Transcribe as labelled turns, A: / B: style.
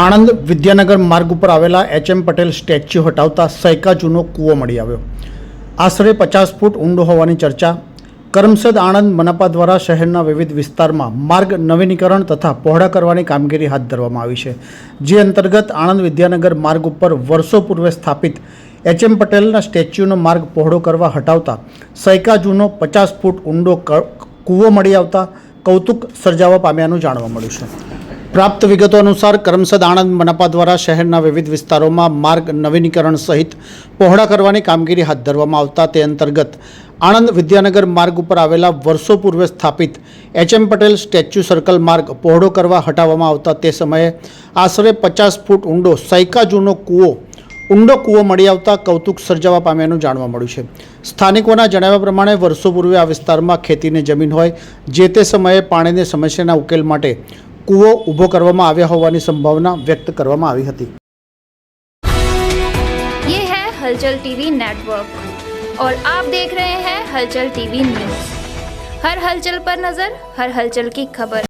A: આણંદ વિદ્યાનગર માર્ગ ઉપર આવેલા એચ એમ પટેલ સ્ટેચ્યુ હટાવતા સૈકા જૂનો કૂવો મળી આવ્યો. આશરે પચાસ ફૂટ ઊંડો હોવાની ચર્ચા, કરમસદ આણંદ મનપા દ્વારા શહેરના વિવિધ વિસ્તારમાં માર્ગ નવીનીકરણ તથા પહોળા કરવાની કામગીરી હાથ ધરવામાં આવી છે. જે અંતર્ગત આણંદ વિદ્યાનગર માર્ગ ઉપર વર્ષો પૂર્વે સ્થાપિત એચ એમ પટેલના સ્ટેચ્યુનો માર્ગ પહોળો કરવા હટાવતા સૈકા જૂનો પચાસ ફૂટ ઊંડો કૂવો મળી આવતા કૌતુક સર્જાવા પામ્યાનું જાણવા મળ્યું છે. પ્રાપ્ત વિગતો અનુસાર કરમસદ આણંદ મનપા દ્વારા શહેરના વિવિધ વિસ્તારોમાં માર્ગ નવીનીકરણ સહિત પહોળા કરવાની કામગીરી હાથ ધરવામાં આવતા તે અંતર્ગત આણંદ વિદ્યાનગર માર્ગ ઉપર આવેલા વર્ષો પૂર્વે સ્થાપિત એચએમ પટેલ સ્ટેચ્યુ સર્કલ માર્ગ પહોળો કરવા હટાવવામાં આવતા તે સમયે આશરે પચાસ ફૂટ ઊંડો સૈકા જૂનો કૂવો, ઊંડો કૂવો મળી આવતા કૌતુક સર્જાવા પામ્યાનું જાણવા મળ્યું છે. સ્થાનિકોના જણાવ્યા પ્રમાણે વર્ષો પૂર્વે આ વિસ્તારમાં ખેતીની જમીન હોય, જે તે સમયે પાણીની સમસ્યાના ઉકેલ માટે કૂવો ઊભો કરવામાં આવ્યા હોવાની સંભાવના વ્યક્ત કરવામાં આવી હતી
B: ये है हलचल टीवी नेटवर्क और आप देख रहे हैं हलचल टीवी न्यूज हर हलचल पर नजर हर हलचल की खबर